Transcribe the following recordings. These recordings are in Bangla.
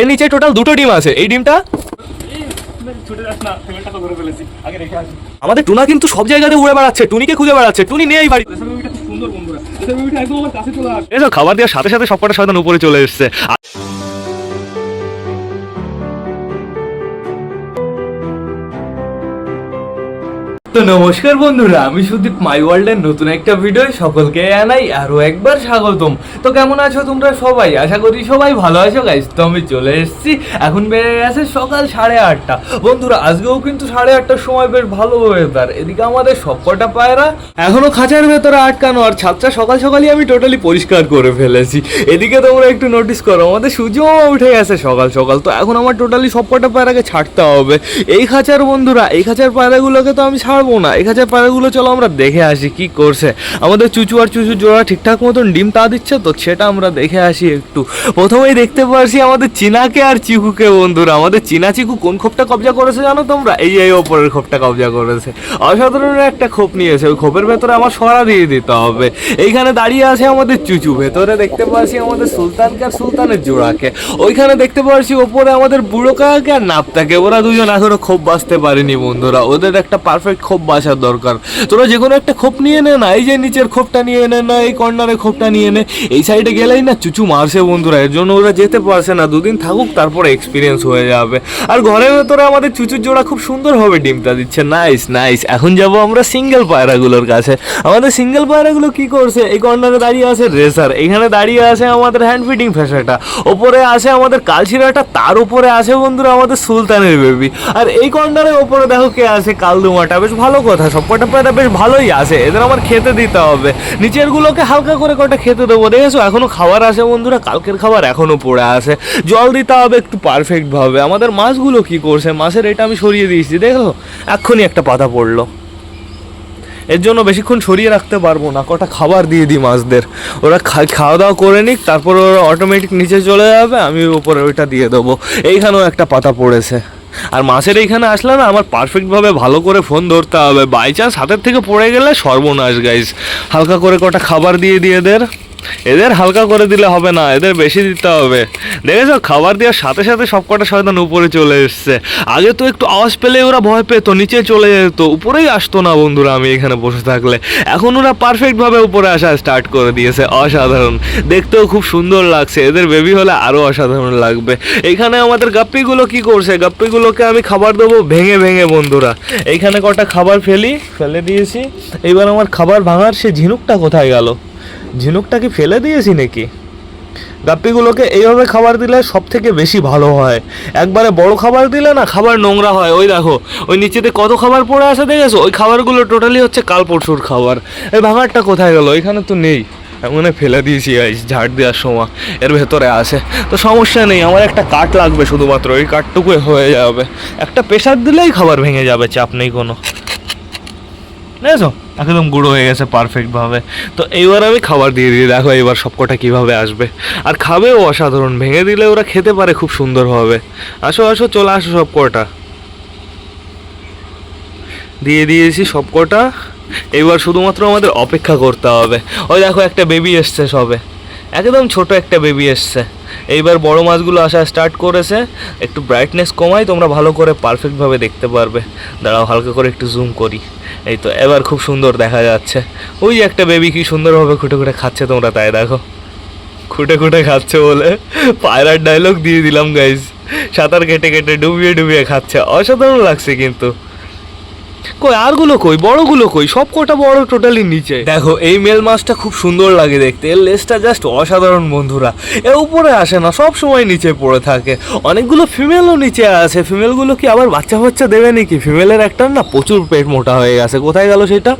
এর নিচে টোটাল দুটো ডিম আছে। এই ডিমটা? আমাদের টুনা কিন্তু সব জায়গাতে উড়ে বেড়াচ্ছে টুনিকে খুঁজে বেড়াচ্ছে। টুনি নেই বাড়ি এসব খাবার দেওয়ার সাথে সাথে সবকটা শয়তান উপরে চলে এসছে। তো নমস্কার বন্ধুরা, আমি সুদীপ মাই ওয়ার্ল্ডের নতুন একটা ভিডিও সকলকে জানাই আরও একবার স্বাগতম। তো কেমন আছো তোমরা সবাই? আশা করি সবাই ভালো আছো গাইস তো আমি চলে এসেছি, এখন বেড়ে গেছে সকাল সাড়ে আটটা। বন্ধুরা, আজকেও কিন্তু সাড়ে আটটার সময় বেশ ভালো ওয়েদার এদিকে আমাদের সবকটা পায়রা এখনও খাঁচার ভেতরে আটকানো, আর ছাদটা সকাল সকালই আমি টোটালি পরিষ্কার করে ফেলেছি। এদিকে তোমরা একটু নোটিস করো, আমাদের সূর্যও উঠে গেছে সকাল সকাল। তো এখন আমার টোটালি সবকটা পায়রাকে ছাড়তে হবে। এই খাঁচার বন্ধুরা, এই খাঁচার পায়রাগুলোকে তো আমি ছাড়বো না খাঁচার পায়রাগুলো চলো আমরা দেখে আসি কি করছে। আমাদের চুচু আর চুচু জোড়া ঠিকঠাক মতন ডিম তা দিচ্ছে তো, সেটা আমরা দেখে আসি একটু। প্রথমেই দেখতে পারছি আমাদের চিনাকে আর চিকুকে বন্ধুরা। আমাদের চিনা চিকু কোন খোপটা কবজা করেছে জানো তোমরা? এই এই ওপরের খোপটা কবজা করেছে। অসাধারণ একটা খোপ নিয়েছে, ওই খোপের ভেতরে আমার সরা দিয়ে দিতে হবে। এইখানে দাঁড়িয়ে আছে আমাদের চুচু, ভেতরে দেখতে পাচ্ছি আমাদের সুলতানকে আর সুলতানের জোড়াকে। ওইখানে দেখতে পাচ্ছি ওপরে আমাদের বুড়ো কাকাকে আর নাপতাকে ওরা দুজন এখনও খোপ বাঁচতে পারেনি বন্ধুরা। ওদের একটা পারফেক্ট খোপ বাঁচার দরকার। তোরা যে কোনো একটা খোপ নিয়ে নে না, এই যে নিচের খোপটা নিয়ে নে না, এই কর্নারে খোপটা নিয়ে নে, এই সাইডে গেলেই না চুচু মারছে বন্ধুরা, এর জন্য ওরা যেতে পারছে না, দুদিন থাকুক তারপরে এক্সপিরিয়েন্স হয়ে যাবে। আর ঘরের ভেতরে আমাদের চুচুর জোড়া খুব সুন্দরভাবে ডিমটা দিচ্ছে নাইস নাইস এখন যাব আমরা সিঙ্গেল পায়রাগুলোর কাছে। আমাদের সিঙ্গেল পায়রাগুলো কি করছে? এই কর্নারে দাঁড়িয়ে আছে রেসার এখানে দাঁড়িয়ে আছে আমাদের হ্যান্ড ফিটিং ফেসাটা ওপরে আছে আমাদের কালচিরাটা তার উপরে আছে বন্ধুরা আমাদের সুলতানের বেবি আর এই কর্নারের ওপরে দেখো কে আছে কালদুমাটা, বেশ ভালো কথা সব কটা পায়রা বেশ ভালোই আছে। এদের আমার খেতে দিতে হবে। নিচের গুলোকে হালকা করে কটা খেতে দেবো। দেখেছ, এখনও খাবার আছে বন্ধুরা, কালকের খাবার এখনও পড়ে আছে। জল দিতে হবে একটু পারফেক্ট ভাবে আমাদের মাছগুলো কি করছে? মাছের এটা আমি সরিয়ে দিয়েছি দেখো এক্ষুনি একটা পাতা পড়ল। এর জন্য বেশিক্ষণ সরিয়ে রাখতে পারব না। কটা খাবার দিয়ে দিই মাছদের। ওরা খাওয়া দাওয়া করে নিক, তারপর ওরা অটোমেটিক নিচে চলে যাবে, আমি ওপরে ওইটা দিয়ে দেবো। এইখানেও একটা পাতা পড়েছে। আর মাছের এইখানে আসলে না আমার পারফেক্টভাবে ভালো করে ফোন ধরতে হবে। বাই চান্স হাতের থেকে পড়ে গেলে সর্বনাশ গাইস হালকা করে কটা খাবার দিয়ে দিয়ে এদের এদের হালকা করে দিলে হবে না, এদের বেশি দিতে হবে। দেখেছ, খাবার দেওয়ার সাথে সাথে সব কটা শয়তান উপরে চলে এসছে। আগে তো একটু আওয়াজ পেলে ওরা ভয় পেতো, নিচে চলে যেত, উপরেই আসতো না বন্ধুরা আমি এখানে বসে থাকলে। এখন ওরা পারফেক্টভাবে উপরে আসা স্টার্ট করে দিয়েছে, অসাধারণ। দেখতেও খুব সুন্দর লাগছে, এদের বেবি হলে আরও অসাধারণ লাগবে। এখানে আমাদের গাপ্পিগুলো কি করছে? গাপ্পিগুলোকে আমি খাবার দেবো ভেঙে ভেঙে, বন্ধুরা। এইখানে কটা খাবার ফেলি, ফেলে দিয়েছি। এইবার আমার খাবার ভাঙার সে ঝিনুকটা কোথায় গেল? ঝিনুকটা কি ফেলে দিয়েছি নাকি? গাপ্পিগুলোকে এইভাবে খাবার দিলে সব থেকে বেশি ভালো হয়। একবারে বড় খাবার দিলে না খাবার নোংরা হয়। ওই দেখো, ওই নিচেতে কত খাবার পড়ে আছে দেখেছ? ওই খাবারগুলো টোটালি হচ্ছে কাল পরশুর খাবার। এই ভাঙারটা কোথায় গেল? এখানে তো নেই। মনে ফেলে দিয়েছি ঝাড় দেওয়ার সময়। এর ভেতরে আছে। তো সমস্যা নেই, আমার একটা কাঠ লাগবে শুধুমাত্র। ওই কাঠটুকু হয়ে যাবে। একটা প্রেশার দিলেই খাবার ভেঙে যাবে, চাপ নেই কোনো। বুঝেছ? একদম গুঁড়ো হয়ে গেছে পারফেক্ট ভাবে। তো এইবার আমি খাবার দিয়ে দিই, দেখো এবার সবকটা কীভাবে আসবে। আর খাবেও অসাধারণ, ভেঙে দিলে ওরা খেতে পারে খুব সুন্দরভাবে আসো আসো, চলে আসো সবকটা। দিয়ে দিয়েছি সবকটা। এবার শুধুমাত্র আমাদের অপেক্ষা করতে হবে। ওই দেখো একটা বেবি এসছে সবে। একদম ছোট একটা বেবি এসছে। এইবার বড় মাছগুলো আসা স্টার্ট করেছে। একটু ব্রাইটনেস কমাই, তোমরা ভালো করে পারফেক্টভাবে দেখতে পারবে। দাঁড়াও, হালকা করে একটু জুম করি। এই তো এবার খুব সুন্দর দেখা যাচ্ছে। ওই একটা বেবি কি সুন্দরভাবে খুঁটে খুঁটে খাচ্ছে তোমরা তাই দেখো। খুঁটে খুঁটে খাচ্ছে বলে পায়রার ডায়লগ দিয়ে দিলাম গাইজ সাঁতার কেটে কেটে ডুবিয়ে ডুবিয়ে খাচ্ছে। অসাধারণ লাগছে কিন্তু। কই, আরগুলো কই? বড়গুলো কই? সব কটা বড় টোটালি নিচে। দেখো, এই মেল মাছটা খুব সুন্দর লাগে দেখতে। এর লেজটা জাস্ট অসাধারণ বন্ধুরা। এ উপরে আসে না, সব সময় নিচে পড়ে থাকে। অনেকগুলো ফিমেলও নিচে আছে। ফিমেলগুলো কি আবার বাচ্চা বাচ্চা দেবে নাকি? ফিমেলের একটা না প্রচুর পেট মোটা হয়ে গেছে। কোথায় গেল সেটা?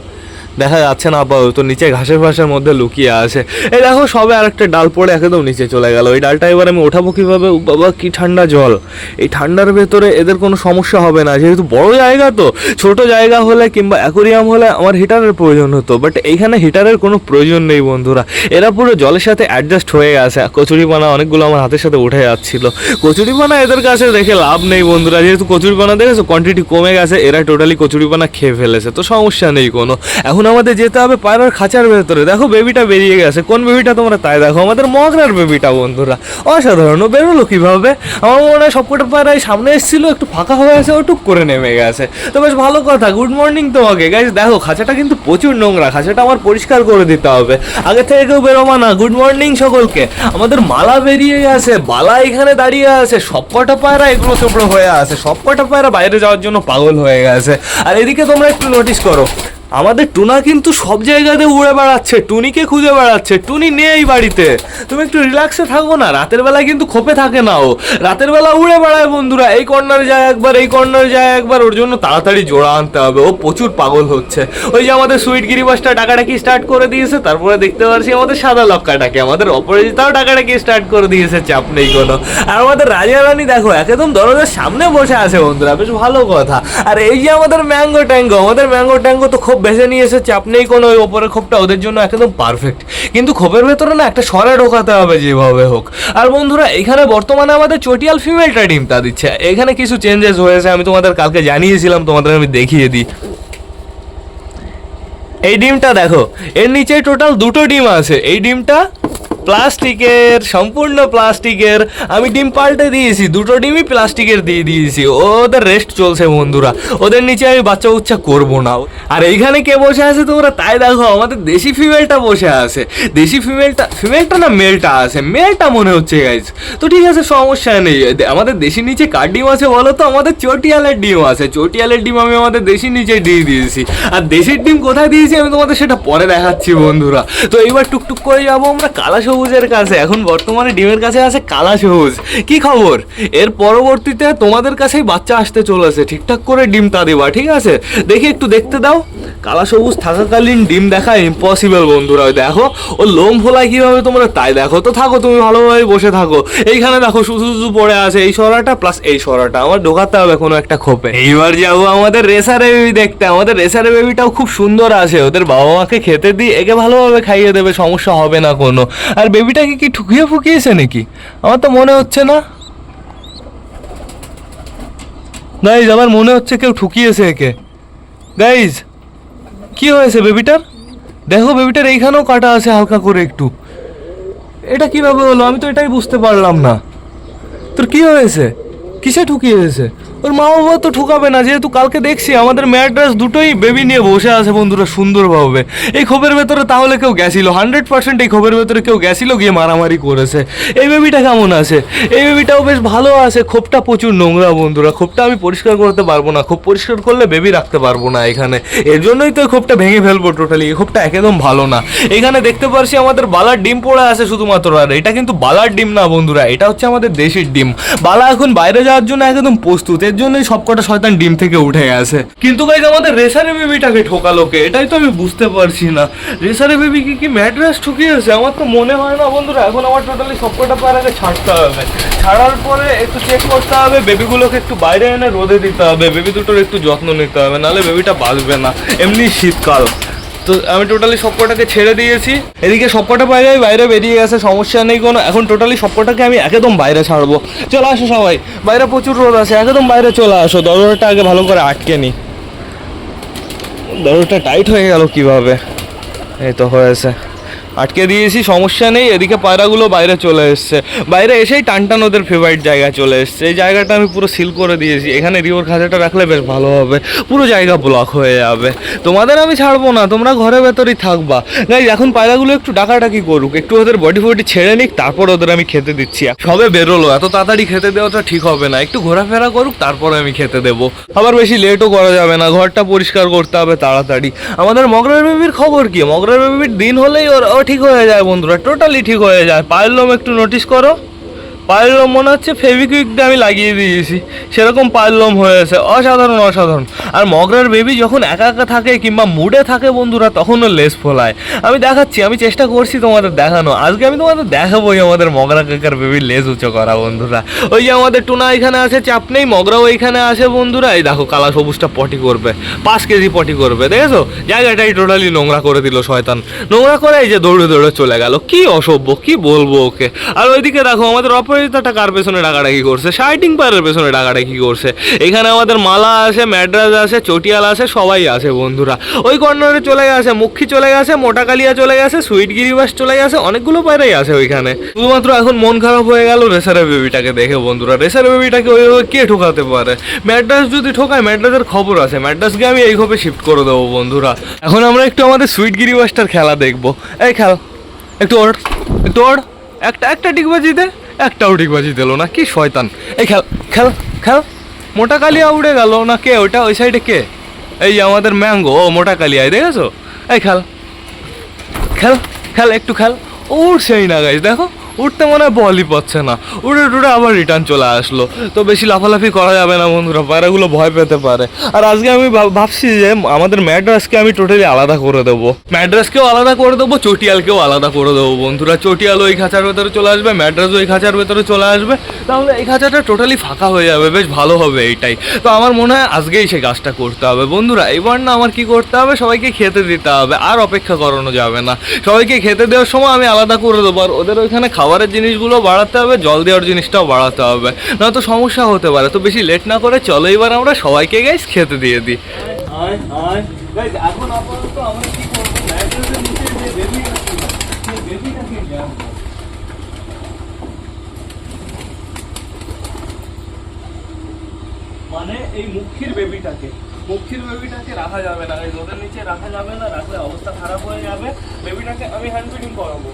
দেখা যাচ্ছে না, আপাতত নিচে ঘাসের ফাঁসের মধ্যে লুকিয়ে আছে। এই দেখো, সবে আরেকটা ডাল পড়ে একদম নিচে চলে গেল। ওই ডালটা এবার আমি ওঠাবো কীভাবে? বাবা, কি ঠান্ডা জল। এই ঠান্ডার ভেতরে এদের কোনো সমস্যা হবে না। যেহেতু বড় জায়গা তো, ছোট জায়গা হলে কিংবা অ্যাকোরিয়াম হলে আমার হিটারের প্রয়োজন হতো। বাট এইখানে হিটারের কোনো প্রয়োজন নেই, বন্ধুরা। এরা পুরো জলের সাথে অ্যাডজাস্ট হয়ে গেছে। কচুরিপানা অনেকগুলো আমার হাতের সাথে উঠে যাচ্ছিল। কচুরিপানা এদের কাছে দেখে লাভ নেই, বন্ধুরা। যেহেতু কচুরিপানা দেখেছ কোয়ান্টিটি কমে গেছে। এরা টোটালি কচুরিপানা খেয়ে ফেলেছে। তো সমস্যা নেই কোনো। এখন আমাদের যেতে হবে পায়রার খাঁচার ভেতরে। দেখো বেবিটা বেরিয়ে গেছে। কোন বেবিটা তোমরা? তাই দেখো, আমাদের মগরার বেবিটা বন্ধুরা। অসাধারণ বেরোলো কীভাবে? আমার মনে হয় সবকটা পায়রাই সামনে এসেছিল, একটু ফাঁকা হয়ে আছে, ও টুক করে নেমে গেছে। তো বেশ ভালো কথা গুড মর্নিং তোমাকে। গাইজ দেখো, খাঁচাটা কিন্তু প্রচুর নোংরা, খাঁচাটা আমার পরিষ্কার করে দিতে হবে। আগে থেকে কেউ বেরোবা না গুড মর্নিং সকলকে। আমাদের মালা বেরিয়ে গেছে, বালা এখানে দাঁড়িয়ে আছে, সবকটা পায়রা এগুলো সেগুলো হয়ে আছে, সবকটা পায়রা বাইরে যাওয়ার জন্য পাগল হয়ে গেছে। আর এদিকে তোমরা একটু নোটিস করো আমাদের টুনা কিন্তু সব জায়গাতে উড়ে বেড়াচ্ছে, টুনিকে খুঁজে বেড়াচ্ছে, টুনি নেই বাড়িতে। তুমি একটু রিল্যাক্সে থাকো না, রাতের বেলা কিন্তু খোপে থাকে না ও। রাতের বেলা উড়ে বেড়ায় বন্ধুরা, এই কর্নারে যায় একবার, এই কর্নারে যায় একবার, ওর জন্য তাড়াতাড়ি জোড়া আনতে হবে, ও প্রচুর পাগল হচ্ছে। ওই যে আমাদের সুইট গিরিবাসটা ডাকাডাকি স্টার্ট করে দিয়েছে, তারপরে দেখতে পাচ্ছি আমাদের সাদা লক্কাটাকে, আমাদের অপরাজিতাও ডাকাডাকি স্টার্ট করে দিয়েছে, চাপ নেই কোনো। আর আমাদের রাজা রানী দেখো, একদম দরজার সামনে বসে আছে বন্ধুরা, বেশ ভালো কথা। আর এই যে আমাদের ম্যাঙ্গো ট্যাঙ্গো আমাদের ম্যাঙ্গো ট্যাঙ্গো তো খুব বেছে এসে চাপ নেই কোনো ওই ওপরের ক্ষোভটা ওদের জন্য একদম পারফেক্ট কিন্তু ক্ষোভের ভেতরে না একটা সরা ঢোকাতে হবে যেভাবে হোক। আর বন্ধুরা, এখানে বর্তমানে আমাদের চটিয়াল ফিমেলটা ডিমটা দিচ্ছে। এখানে কিছু চেঞ্জেস হয়েছে, আমি তোমাদের কালকে জানিয়েছিলাম, তোমাদের আমি দেখিয়ে দিই। এই ডিমটা দেখো, এর নিচে টোটাল দুটো ডিম আছে। এই ডিমটা প্লাস্টিকের, সম্পূর্ণ প্লাস্টিকের। আমি ডিম পাল্টে দিয়েছি, দুটো ডিমই প্লাস্টিকের দিয়ে দিয়েছি। ওদের রেস্ট চলছে বন্ধুরা। ওদের নিচে আমি বাচ্চা উচ্চা করব না। আর এইখানে কে বসে আছে তোমরা? তাই দেখো, আমাদের দেশি ফিমেলটা বসে আছে। দেশি ফিমেলটা ফিমেলটা না মেলটা আছে? মেলটা মনে হচ্ছে গাইজ তো ঠিক আছে, সমস্যা নেই। আমাদের দেশি নিচে কার ডিম আছে বলো তো? আমাদের চটিয়ালের ডিম আছে। চটিয়ালের ডিম আমি আমাদের দেশি নিচে দিয়ে দিয়েছি। আর দেশির ডিম কোথায় দিয়েছি আমি তোমাদের সেটা পরে দেখাচ্ছি, বন্ধুরা। তো এইবার টুকটুক করে যাব আমরা কালা সবুজের কাছে, এখন বর্তমানে ডিমের কাছে আছে কালা সবুজ। কি খবর? এর পরবর্তীতে তোমাদের কাছেই বাচ্চা আসতে চলেছে। ঠিকঠাক করে ডিম তা দিবা, ঠিক আছে? দেখি একটু দেখতে দাও। কালা সবুজ থাকাকালীন ডিম দেখা ইম্পসিবল বন্ধুরা দেখো। ও লোম ফোলায় কীভাবে তোমরা? তাই দেখো, তো থাকো, তুমি ভালোভাবে বসে থাকো। এইখানে দেখো শুধু শুধু পড়ে আছে, এই সরাটা প্লাস এই সরাটা। আমার ঢোকাতে হবে কোনো একটা খোপে। এইবার যাব আমাদের রেসারে বেবি দেখতে। আমাদের রেসারে বেবিটাও খুব সুন্দর আছে। ওদের বাবা মাকে খেতে দিই, একে ভালোভাবে খাইয়ে দেবে, সমস্যা হবে না কোনো। আর বেবিটাকে কি ঠুকিয়ে ফুকিয়েছে নাকি? আমার তো মনে হচ্ছে না। গাইজ আমার মনে হচ্ছে কেউ ঠুকিয়েছে একে। গাইজ কি হয়েছে বেবিটার? দেখো বেবিটার এইখানেও কাটা আছে হালকা করে একটু। এটা কীভাবে হলো? আমি তো এটাই বুঝতে পারলাম না। তোর কি হয়েছে? কিসে ঠুকিয়েছে ওর মা বাবা তো ঠুকাবে না, যেহেতু কালকে দেখছি আমাদের ম্যাড্রেস দুটোই বেবি নিয়ে বসে আছে বন্ধুরা সুন্দরভাবে এই খোপের ভেতরে তাহলে কেউ গেছিল? হান্ড্রেড পার্সেন্ট এই খোপের ভেতরে কেউ গেছিল? গিয়ে মারামারি করেছে। এই বেবিটা কেমন আছে? এই বেবিটাও বেশ ভালো আছে। খোপটা প্রচুর নোংরা বন্ধুরা। খোপটা আমি পরিষ্কার করতে পারব না। খোপ পরিষ্কার করলে বেবি রাখতে পারব না এখানে। এর জন্যই তো খোপটা ভেঙে ফেলব টোটালি এই খোপটা একদম ভালো না। এখানে দেখতে পারছি আমাদের বালার ডিম পড়ে আছে শুধুমাত্র। আর এটা কিন্তু বালার ডিম না বন্ধুরা, এটা হচ্ছে আমাদের দেশির ডিম। বালা এখন বাইরে যাওয়ার জন্য একদম প্রস্তুত। এর জন্যই সবকটা শয়তান ডিম থেকে উঠে গেছে। কিন্তু গাইজ আমাদের রেসারে বেবিটাকে ঠোকালো কে? এটাই তো আমি বুঝতে পারছি না। রেসারে বেবি কি কি ম্যাড্রেস ঠুকিয়েছে? আমার তো মনে হয় না বন্ধুরা, এখন আমার টোটালি সবকটা পায়রাকে ছাড়তে হবে। ছাড়ার পরে একটু চেক করতে হবে, বেবিগুলোকে একটু বাইরে এনে রোদে দিতে হবে, বেবি দুটোর একটু যত্ন নিতে হবে নাহলে বেবিটা বাঁচবে না। এমনি শীতকাল। তো আমি টোটালি সবকটাকে ছেড়ে দিয়েছি। এদিকে সবকটা বাইরে বাইরে বেরিয়ে গেছে, সমস্যা নেই কোনো। এখন টোটালি সবকটাকে আমি একদম বাইরে ছাড়বো। চলে আসো সবাই। বাইরে প্রচুর রোদ আছে, একদম বাইরে চলে আসো। দরজাটা আগে ভালো করে আটকে নি। দরজাটা টাইট হয়ে গেল কীভাবে? এই তো হয়েছে। আটকে দিয়েছি, সমস্যা নেই, এদিকে পায়রাগুলো বাইরে চলে এসছে। বাইরে এসেই টানটান ওদের ফেভারিট জায়গা চলে এসছে। এই জায়গাটা আমি পুরো সিল করে দিয়েছি। এখানে রিওর খাঁচাটা রাখলে বেশ ভালো হবে। পুরো জায়গা ব্লক হয়ে যাবে। তোমাদের আমি ছাড়বো না, তোমরা ঘরের ভেতরেই থাকবা। গাই এখন পায়রাগুলো একটু ডাকাডাকি করুক। একটু ওদের বডি ফডি ছেড়ে নিক, তারপর ওদের আমি খেতে দিচ্ছি। সবে বেরোলো, এত তাড়াতাড়ি খেতে দেওয়াটা ঠিক হবে না। একটু ঘোরাফেরা করুক, তারপরে আমি খেতে দেবো। আবার বেশি লেটও করা যাবে না, ঘরটা পরিষ্কার করতে হবে তাড়াতাড়ি। আমাদের মগরার বেবির খবর কি? মগরার বেবির দিন হলেই ওর ঠিক হয়ে যায় বন্ধুরা টোটালি ঠিক হয়ে যায়। পাইলম একটু নোটিস করো। পায়ের লোম মনে হচ্ছে ফেভিকুইক দিয়ে আমি লাগিয়ে দিয়েছি। সেরকম পায়ের লোম হয়েছে অসাধারণ অসাধারণ। আর মগরার বেবি যখন একা একা থাকে কিংবা মুডে থাকে বন্ধুরা, তখনও লেস ফোলায়। আমি দেখাচ্ছি, আমি চেষ্টা করছি তোমাদের দেখানো। আজকে আমি তোমাদের দেখাবোই আমাদের মগরা কাকার বেবির লেস উঁচু করা, বন্ধুরা। ওই যে আমাদের টুনা এখানে আছে, চাপ নেই। মগরাও এখানে আছে, বন্ধুরা। এই দেখো, কালা সবুজটা পটি করবে। পাঁচ কেজি পটি করবে, দেখেছ? জায়গাটাই টোটালি নোংরা করে দিল শয়তান। নোংরা করে এই যে দৌড়ে দৌড়ে চলে গেল। কি অসভ্য, কি বলব ওকে? আর ওইদিকে দেখো, আমাদের অপর অপরাজিতাটা কার পেছনে ডাকাডাকি করছে? শাইটিং পায়ের পেছনে ডাকাডাকি করছে। এখানে আমাদের মালা আছে, ম্যাড্রাস আছে, চটিয়াল আছে, সবাই আছে বন্ধুরা। ওই কর্নারে চলে গেছে, মুখী চলে গেছে মোটা কালিয়া চলে গেছে, সুইট গিরিবাস চলে গেছে, অনেকগুলো পায়রাই আছে ওইখানে। শুধুমাত্র এখন মন খারাপ হয়ে গেল রেসারের বেবিটাকে দেখে বন্ধুরা। রেসারের বেবিটাকে ওইভাবে কে ঠোকাতে পারে? ম্যাড্রাস যদি ঠোকায়, ম্যাড্রাসের খবর আছে। ম্যাড্রাসকে আমি এই খোপে শিফট করে দেবো বন্ধুরা। এখন আমরা একটু আমাদের সুইট গিরিবাসটার খেলা দেখব। এই খেল, একটু ওর একটু ওর একটা একটা ডিগবাজি একটাও বাজি দিল না, কি শয়তান। এই খেল খেল খেল। মোটা কালিয়া উড়ে গেল না কে? ওটা ওই সাইডে কে? এই আমাদের ম্যাঙ্গো, ও মোটা কালিয়ায় দেখেছ? এই খেল। খেল খেল, একটু খেল। সেই না গাইজ দেখো। উঠতে মনে হয় বলই পাচ্ছে না। উড়ে টুড়ে আবার রিটার্ন চলে আসলো। তো বেশি লাফালাফি করা যাবে না বন্ধুরা, পায়রাগুলো ভয় পেতে পারে। আর আজকে আমি ভাব- ভাবছি যে আমাদের ম্যাড্রাসকে আমি টোটালি আলাদা করে দেবো। ম্যাড্রাসকেও আলাদা করে দেবো, চটিয়ালকেও আলাদা করে দেবো বন্ধুরা। চটিয়াল ওই খাঁচার ভেতরে চলে আসবে, ম্যাড্রাস ওই খাঁচার ভেতরে চলে আসবে। তাহলে এই খাঁচাটা টোটালি ফাঁকা হয়ে যাবে, বেশ ভালো হবে এইটাই। তো আমার মনে হয় আজকেই সেই কাজটা করতে হবে। বন্ধুরা এবার না আমার কি করতে হবে? সবাইকে খেতে দিতে হবে, আর অপেক্ষা করানো যাবে না। সবাইকে খেতে দেওয়ার সময় আমি আলাদা করে দেবো, আর ওদের ওইখানে খাবারের জিনিসগুলো বাড়াতে হবে, জল দেওয়ার জিনিসটাও বাড়াতে হবে। নয়তো সমস্যা হতে পারে। তো বেশি লেট না করে চলো এবার আমরা সবাইকে গাইস খেতে দিয়ে দিই। মানে এই মুখির বেবিটাকে। মুখির বেবিটাকে রাখা যাবে না। রোদের নিচে রাখা যাবে না, রাখলে অবস্থা খারাপ হয়ে যাবে। বেবিটাকে আমি হ্যান্ড ফিডিং করাবো।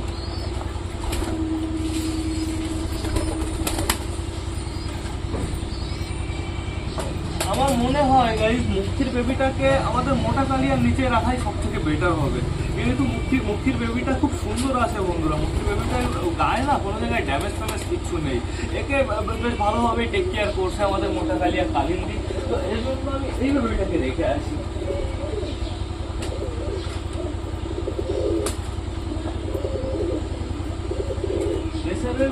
আমার মনে হয় গাইজ মুক্তির বেবিটাকে আমাদের মোটা কালিয়ার নিচে রাখাই সব থেকে বেটার হবে। যেহেতু মুক্তির মুক্তির বেবিটা খুব সুন্দর আছে বন্ধুরা। মুক্তির বেবিটার গায়ে না কোনো জায়গায় ড্যামেজ ফ্যামেজ কিচ্ছু নেই। একে বেশ ভালোভাবে টেক কেয়ার করছে আমাদের মোটা কালিয়া কালিন্দি। তো এই জন্য আমি এই বেবিটাকে রেখে আসি।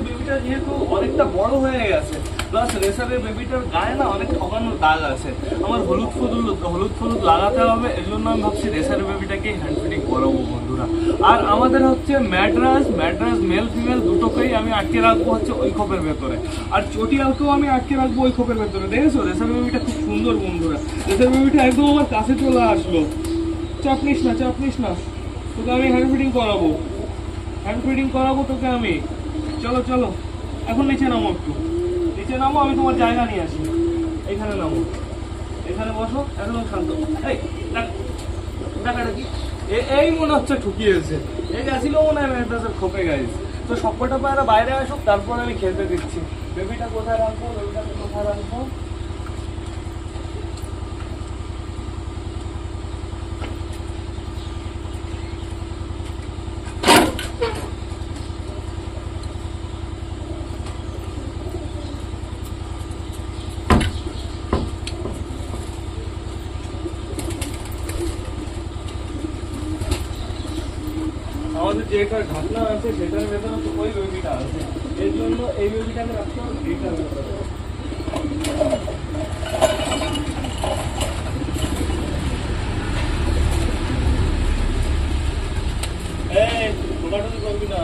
বেবিটা যেহেতু অনেকটা বড় হয়ে গেছে। প্লাস রেসারের বেবিটার গায়ে না অনেক ঠকানোর দাগ আছে। আমার হলুদ ফলুদ হলুদ ফলুদ লাগাতে হবে এই জন্য আমি ভাবছি রেসারের বেবিটাকে হ্যান্ড ফিডিং করাবো বন্ধুরা। আর আমাদের হচ্ছে ম্যাড্রাস ম্যাড্রাস মেল ফিমেল দুটোকেই আমি আটকে রাখব হচ্ছে ওই খোপের ভেতরে। আর চটিয়ালকেও আমি আটকে রাখব ওই খোপের ভেতরে, দেখেছ? রেসার বেবিটা খুব সুন্দর বন্ধুরা। রেসার বেবিটা একদম আমার কাছে চলে আসলো। চাপ নিস না, চাপ নিস না। তোকে আমি হ্যান্ড ফিডিং করাবো। হ্যান্ড ফিডিং করাবো তোকে আমি। চলো চলো। এখন নিচে নামো একটু। নিচে নামো, আমি তোমার জায়গা নিয়ে আসি। এখানে নামো। এখানে বসো একদম শান্ত এই কি? এই মনে হচ্ছে ঠুকিয়েছে এই গেছিল মনে হয় ম্যাড্রাসের খোপে গেছে। তো সবকটা পায়রা বাইরে আসুক, তারপর আমি খেলতে দিচ্ছি। বেবিটা কোথায় রাখব? বেবিটাকে কোথায় রাখব আমাদের যে একটা ঘটনা আছে, সেটার ভেতরে ওই বেবিটা আছে। এর জন্য এই বেবিটাকে রাখতে হবে এইটার ভেতরে এই ঢোকাঢুকি করবি না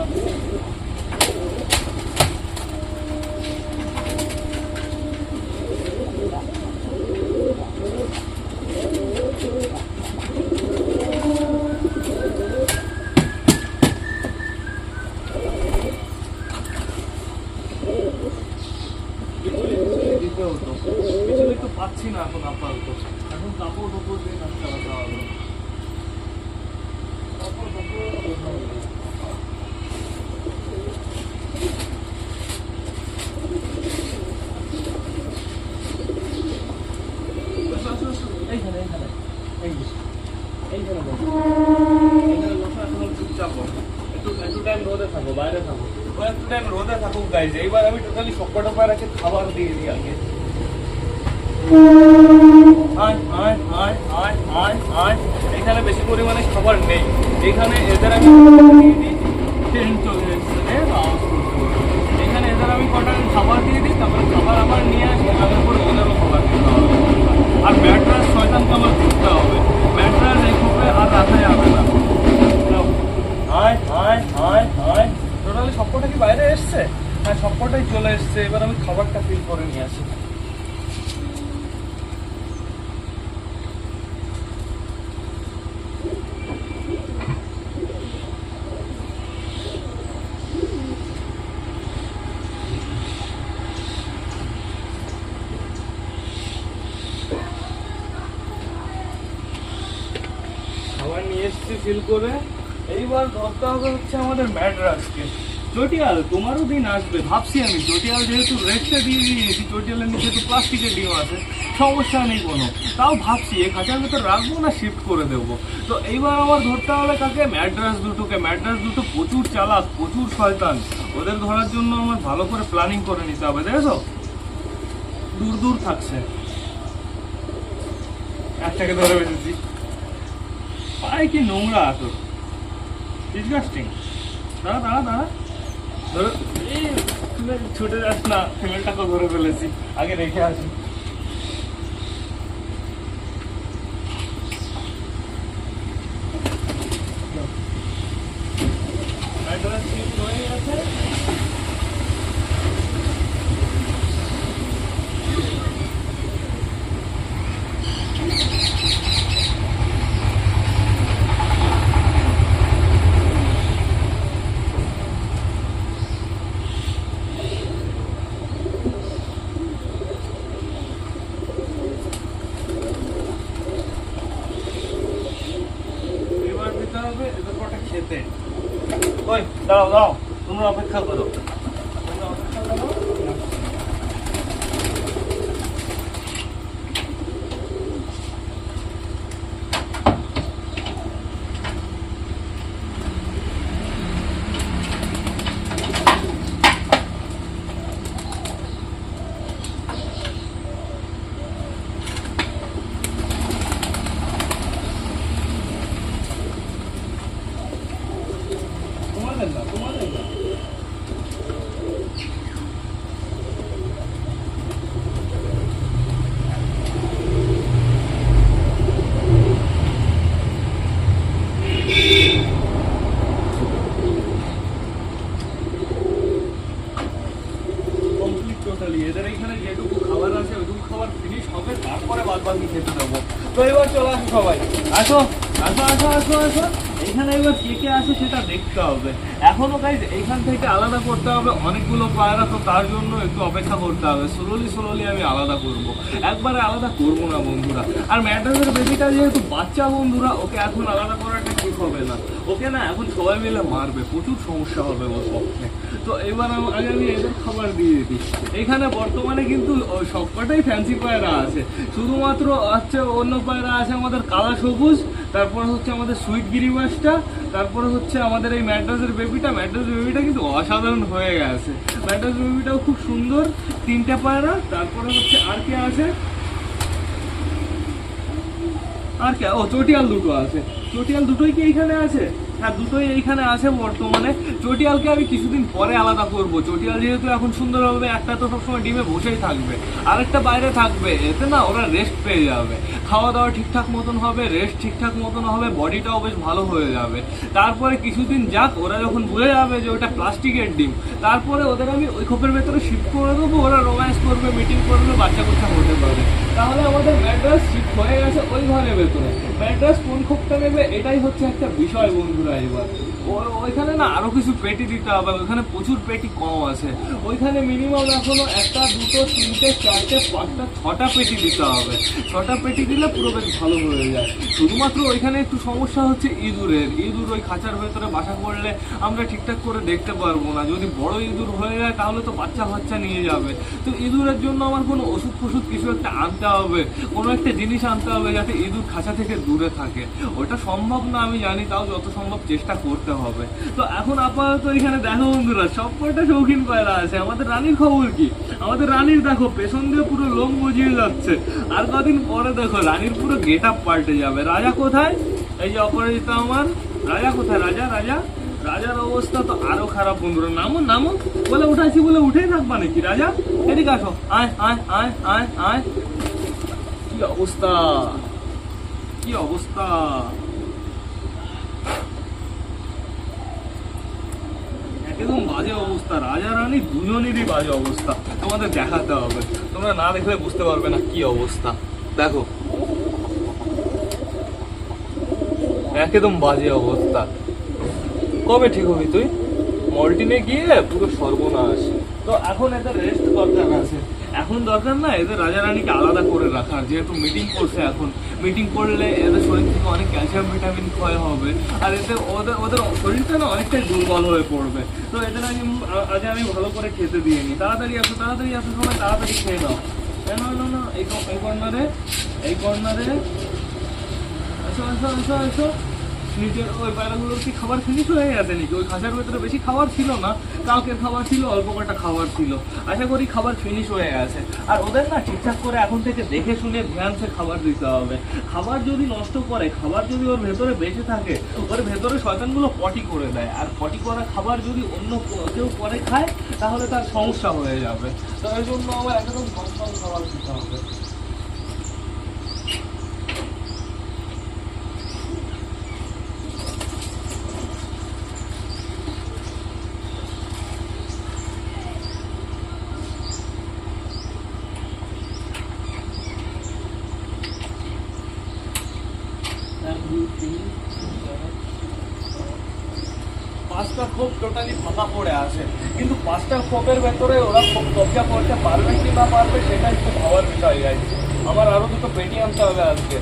দিতে হতো বিচুলি তো পাচ্ছি না এখন আপাতত এখন কাপড় টাপড় দিয়ে কাজ চালাতে হবে কাপড় টাপড় করতে হবে। আসো, আসো, আসো। এইখানে, এইখানে। এই যে, এইখানে বসো। এইখানে বসো, এখন চুপচাপ বসো। একটু একটু টাইম রোদে থাকো বাইরে থাকো ও একটু টাইম রোদে থাকুক গাইজ এইবার আমি টোটালি সবকটা পায়রাকে খাবার দিয়ে দিই আগে। এখানে বেশি পরিমাণে খাবার নেই। এখানে এদের আমি। এখানে এদের আমি কটা খাবার দিয়ে দিই, তারপরে খাবার আমার নিয়ে আসি আনার পরে ওদেরও খাবার দিতে আর ম্যাট্রাস শয়তানকে আমার ঘুরতে হবে। ম্যাট্রাস এই খুপে আর রাখা যাবে না। টোটালি সবকটা কি বাইরে এসছে? হ্যাঁ সবকটাই চলে এসছে। নিয়ে আসি। খাবার নিয়ে এসছি ফিল করে। এইবার ধরতে হবে হচ্ছে আমাদের ম্যাড্রাসকে। চটিয়াল তোমারও দিন আসবে। ভাবছি আমি চটিয়াল যেহেতু রেটটা দিয়ে দিয়েছি চটিয়ালের নিচে তো প্লাস্টিকের ডিও আছে, সমস্যা নেই কোনো। তাও ভাবছি, এই খাঁচার ভেতর রাখব না শিফট করে দেবো? তো এইবার আমার ধরতে হবে কাকে? ম্যাড্রাস দুটোকে। ম্যাড্রাস দুটো প্রচুর চালাক, প্রচুর শয়তান। ওদের ধরার জন্য আমার ভালো করে প্ল্যানিং করে নিতে হবে দেখেছ দূর দূর থাকছে। একটাকে ধরে বেঁচেছি পায়ে কি নোংরা তো ডিসগাস্টিং দাঁড়া দাঁড়া দাঁড়া। ছুটে যাস না ফিমেলটাকে ধরে ফেলেছি। আগে রেখে আসি Address shift হয়ে গেছে। এবার দিতে হবে এদের কটা খেতে ওই দাঁড়াও দাঁড়াও তোমরা অপেক্ষা করো তোমরা অপেক্ষা করো তোমাদের না তোমাদের না কমপ্লিট টোটালি এদের এখানে যেটুকু খাবার আছে ওইটুকু খাবার ফিনিশ হবে খেতে দেবো। তো এবার চলে আসো সবাই। আসো আসো আসো আসো আসো। এখানে এবার কে কে আছে সেটা দেখতে হবে। এখনও গাইজ এইখান থেকে আলাদা করতে হবে। অনেকগুলো পায়রা, তো তার জন্য একটু অপেক্ষা করতে হবে। স্লোলি স্লোলি আমি আলাদা করব। একবারে আলাদা করব না, বন্ধুরা। আর ম্যাডামের বেবিটা যেহেতু বাচ্চা বন্ধুরা, ওকে এখন আলাদা করাটা ঠিক হবে না। ওকে না, এখন সবাই মিলে মারবে। প্রচুর সমস্যা হবে ওর পক্ষে। তো এবার আগে আমি এদের খাবার দিয়ে দিই। এখানে বর্তমানে কিন্তু সবকটাই ফ্যান্সি পায়রা আছে। শুধুমাত্র হচ্ছে অন্য পায়রা আছে আমাদের কালা সবুজ, তারপর হচ্ছে আমাদের সুইট গিরিবাসটা তারপরে হচ্ছে আমাদের এই ম্যাড্রাসের বেবিটা ম্যাড্রাস বেবিটা কিন্তু অসাধারণ হয়ে গেছে। ম্যাড্রাস বেবিটাও খুব সুন্দর, তিনটে পায়রা, তারপরে হচ্ছে আর কে আছে? আর কে? ও, চটিয়াল দুটো আছে। চটিয়াল দুটোই কি এইখানে আছে? হ্যাঁ দুটোই এইখানে আছে বর্তমানে। চটিয়ালকে আমি কিছুদিন পরে আলাদা করব। চটিয়াল যেহেতু এখন সুন্দর হবে একটা তো সবসময় ডিমে বসেই থাকবে। আরেকটা বাইরে থাকবে, এতে না ওরা রেস্ট পেয়ে যাবে। খাওয়া দাওয়া ঠিকঠাক মতন হবে রেস্ট ঠিকঠাক মতন হবে বডিটাও বেশ ভালো হয়ে যাবে। তারপরে কিছুদিন যাক, ওরা যখন বুঝে যাবে যে ওটা প্লাস্টিকের ডিম, তারপরে ওদের আমি ওই খোপের ভেতরে শিফট করে দেবো, ওরা রোম্যান্স করবে মিটিং করবে বাচ্চা কুচ্চা হতে পারে। তাহলে আমাদের ম্যাড্রাস শিফট হয়ে গেছে ওই ঘরের ভেতরে। ম্যাড্রাস কোন খোপটা নেবে, এটাই হচ্ছে একটা বিষয় বন্ধুরা এবার। ওইখানে না আরও কিছু পেটি দিতে হবে, ওইখানে প্রচুর পেটি কম আছে। ওইখানে মিনিমাম এখনও একটা, দুটো, তিনটে, চারটে, পাঁচটা, ছটা পেটি দিতে হবে। ছটা পেটি দিলে পুরো বেশ ভালো হয়ে যায়। শুধুমাত্র ওইখানে একটু সমস্যা হচ্ছে ইঁদুরের। ইঁদুর ওই খাঁচার ভেতরে বাসা করলে আমরা ঠিকঠাক করে দেখতে পারব না। যদি বড় ইঁদুর হয়ে যায়, তাহলে তো বাচ্চা বাচ্চা নিয়ে যাবে। তো ইঁদুরের জন্য আমার কোনো ওষুধ ফষুধ কিছু একটা আনতে হবে, কোনো একটা জিনিস আনতে হবে যাতে ইঁদুর খাঁচা থেকে দূরে থাকে। ওটা সম্ভব না আমি জানি, তাও যত সম্ভব চেষ্টা করতে হবে তো এখন আপাতত এখানে দেখো বন্ধুরা, সব কয়টা শৌখিন পায়রা আছে? আমাদের রানীর খবর কি? আমাদের রানীর দেখো, পেছন দিয়ে পুরো লোম গজিয়ে যাচ্ছে। আর কদিন পরে দেখো, রানীর পুরো গেট আপ পাল্টে যাবে। রাজা কোথায়? এই যে অপরাজিতা আমার। রাজা কোথায়? রাজা রাজা? রাজার অবস্থা তো আরও খারাপ বন্ধুরা। নামো নামো। বলে উঠাইছি বলে উঠেই থাকবা নাকি? রাজা, এদিকে আসো। আয় আয় আয় আয় আয়। কি অবস্থা? কি অবস্থা? একদম বাজে অবস্থা। রাজা রানী দুজনেরই বাজে অবস্থা। তোমাদের দেখাতে হবে। তোমরা না দেখলে বুঝতে পারবে না কি অবস্থা। দেখো। একদম বাজে অবস্থা। কবে ঠিক হবি তুই? মল্টিনে গিয়ে পুরো সর্বনাশ। তো এখন এদের রেস্ট দরকার আছে এখন দরকার না, এদের রাজা রানীকে আলাদা করে রাখার, যেহেতু মিটিং করছে এখন। মিটিং করলে এদের শরীর থেকে অনেক ক্যালসিয়াম ভিটামিন ক্ষয় হবে, আর এতে ওদের ওদের শরীরটা না অনেকটাই দুর্বল হয়ে পড়বে। তো এদের আগে আজ আমি ভালো করে খেতে দিয়ে নি তাড়াতাড়ি আসো তাড়াতাড়ি আসো সবাই, তাড়াতাড়ি খেয়ে নাও। কেন হলো না এই কর্নারে এই কর্নারে। আসো আসো আসো আসো। নিজের ওই পায়রাগুলোর কি খাবার ফিনিশ হয়ে গেছে নাকি? ওই খাঁচার ভেতরে বেশি খাবার ছিল না, কালকের খাবার ছিল, অল্প কটা খাবার ছিল। আশা করি খাবার ফিনিশ হয়ে গেছে। আর ওদের না ঠিকঠাক করে এখন থেকে দেখে শুনে ধ্যানসে খাবার দিতে হবে। খাবার যদি নষ্ট করে, খাবার যদি ওর ভেতরে বেঁচে থাকে, ওর ভেতরে শয়তানগুলো পটি করে দেয়। আর পটি করা খাবার যদি অন্য কেউ পরে খায়, তাহলে তার সমস্যা হয়ে যাবে। তো এই জন্য আমার একদম খাবার দিতে হবে। পাঁচটা খোপ টোটালি ফাঁকা পড়ে আছে। কিন্তু পাঁচটা খোপের ভেতরে ওরা কবজা করতে পারবে কি না পারবে, সেটাই খুব হওয়ার বিষয় আছে আমার আরও দুটো পেটি আনতে হবে আজকে।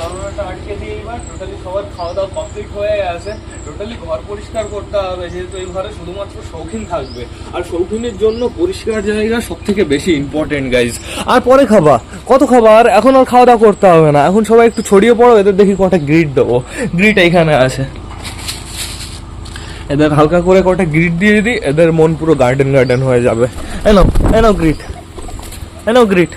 দরজাটা আটকে দিয়ে এবার টোটালি সবার খাওয়া দাওয়া কমপ্লিট হয়ে গেছে। টোটালি ঘর পরিষ্কার করতে হবে, যেহেতু এই ঘরে শুধুমাত্র শৌখিন থাকবে। আর শৌখিনের জন্য পরিষ্কার জায়গা সব থেকে বেশি ইম্পর্টেন্ট গাইজ আর পরে খাবা। কত খাবার এখন আর খাওয়া দাওয়া করতে হবে না। এখন সবাই একটু ছড়িয়ে পড়ো, এদের দেখি কটা গ্রিড দেবো। গ্রিড এইখানে আছে। এদের হালকা করে কটা গ্রিড দিয়ে দিই এদের মন পুরো গার্ডেন গার্ডেন হয়ে যাবে। এনো এনো গ্রিড এনো গ্রিড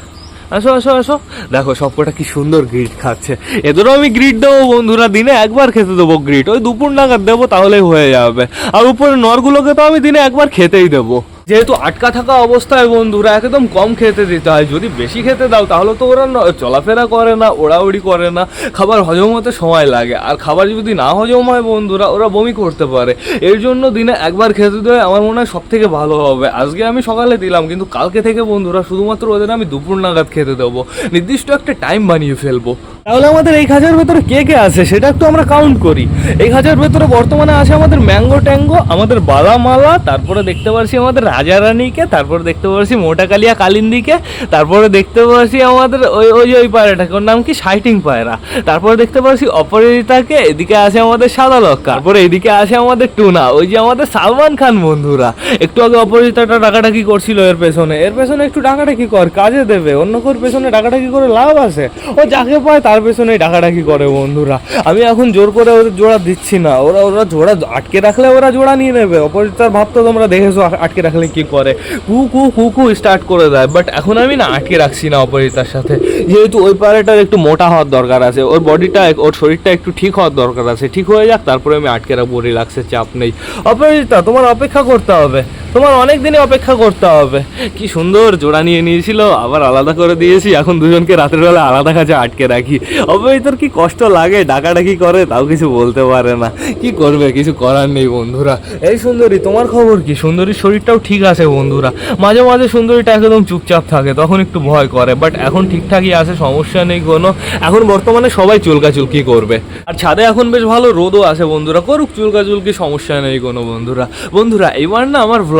আসো আসো আসো। দেখো, সবকটা কি সুন্দর গ্রিট খাচ্ছে। এদেরও আমি গ্রিট দেবো বন্ধুরা, দিনে একবার খেতে দেবো গ্রিট ওই দুপুর নাগাদ দেবো, তাহলেই হয়ে যাবে। আর উপরে নরগুলোকে তো আমি দিনে একবার খেতেই দেবো। যেহেতু আটকা থাকা অবস্থায় বন্ধুরা একদম কম খেতে দিতে হয়। যদি বেশি খেতে দাও, তাহলে তো ওরা চলাফেরা করে না, ওড়াউড়ি করে না, খাবার হজম হতে সময় লাগে। আর খাবার যদি না হজম হয় বন্ধুরা, ওরা বমি করতে পারে। এর জন্য দিনে একবার খেতে দেয় আমার মনে হয় সব থেকে ভালো হবে। আজকে আমি সকালে দিলাম, কিন্তু কালকে থেকে বন্ধুরা শুধুমাত্র ওদের আমি দুপুর নাগাদ খেতে দেবো। নির্দিষ্ট একটা টাইম বানিয়ে ফেলব। তাহলে আমাদের এই খাঁচার ভেতরে কে কে আছে সেটা একটু আমরা কাউন্ট করি। এই খাঁচার ভেতরে বর্তমানে আছে আমাদের ম্যাঙ্গো ট্যাঙ্গো, আমাদের বালামালা, তারপরে দেখতে পাচ্ছি আমাদের রাজা রানীকে তারপরে দেখতে পাচ্ছি মোটা কালিয়া কালিন্দিকে, তারপরে দেখতে পাচ্ছি আমাদের ওই ওই ওই পায়রাটাকে, ওর নাম কি? সাইটিং পায়রা। তারপরে দেখতে পাচ্ছি অপরাজিতাকে, এদিকে আছে আমাদের সাদা লক্কা। তারপরে এদিকে আছে আমাদের টুনা, ওই যে আমাদের সালমান খান বন্ধুরা। একটু আগে অপরাজিতাটা ডাকাডাকি করছিল এর পেছনে। এর পেছনে একটু ডাকাডাকি কর, কাজে দেবে, অন্য কোর পেছনে ডাকাডাকি করে লাভ আছে। ও যাকে পায় তার পেছনেই ডাকাডাকি করে বন্ধুরা। আমি এখন জোর করে ওদের জোড়া দিচ্ছি না। ওরা ওরা জোড়া আটকে রাখলে ওরা জোড়া নিয়ে নেবে। অপরাজিতার ভাব তো তোমরা দেখেছ আটকে রাখলে কি করে। কু কু কু কু স্টার্ট করে দেয়। বাট এখন আমি না আটকে রাখছি না অপরাজিতার সাথে। যেহেতু ওই পাড়াটার একটু মোটা হওয়ার দরকার আছে, ওর বডিটা ওর শরীরটা একটু ঠিক হওয়ার দরকার আছে। ঠিক হয়ে যাক, তারপরে আমি আটকে রাখব রিল্যাক্সের চাপ নেই। অপরাজিতা তোমার অপেক্ষা করতে হবে। তোমার অনেক দিনই অপেক্ষা করতে হবে। কি সুন্দর জোড়া নিয়ে নিয়েছিল, আবার আলাদা করে দিয়েছি, এখন দুজনকে রাতের বেলা আলাদা কাছে আটকে রাখি। অপরাজিতার কি কষ্ট লাগে, ডাকাডাকি করে, তাও কিছু বলতে পারে না। কি করবে, কিছু করার নেই বন্ধুরা। এই সুন্দরী, তোমার খবর কি? সুন্দরীর শরীরটাও ঠিক আছে বন্ধুরা। মাঝে মাঝে সুন্দরীটা একদম চুপচাপ থাকে, তখন একটু ভয় করে বাট এখন ঠিকঠাকই আছে, সমস্যা নেই কোনো। এখন বর্তমানে সবাই চুলকাচুলকি করবে। আর ছাদে এখন বেশ ভালো রোদও আছে বন্ধুরা, করুক চুলকাচুলকি, সমস্যা নেই কোনো বন্ধুরা। বন্ধুরা এবার না আমার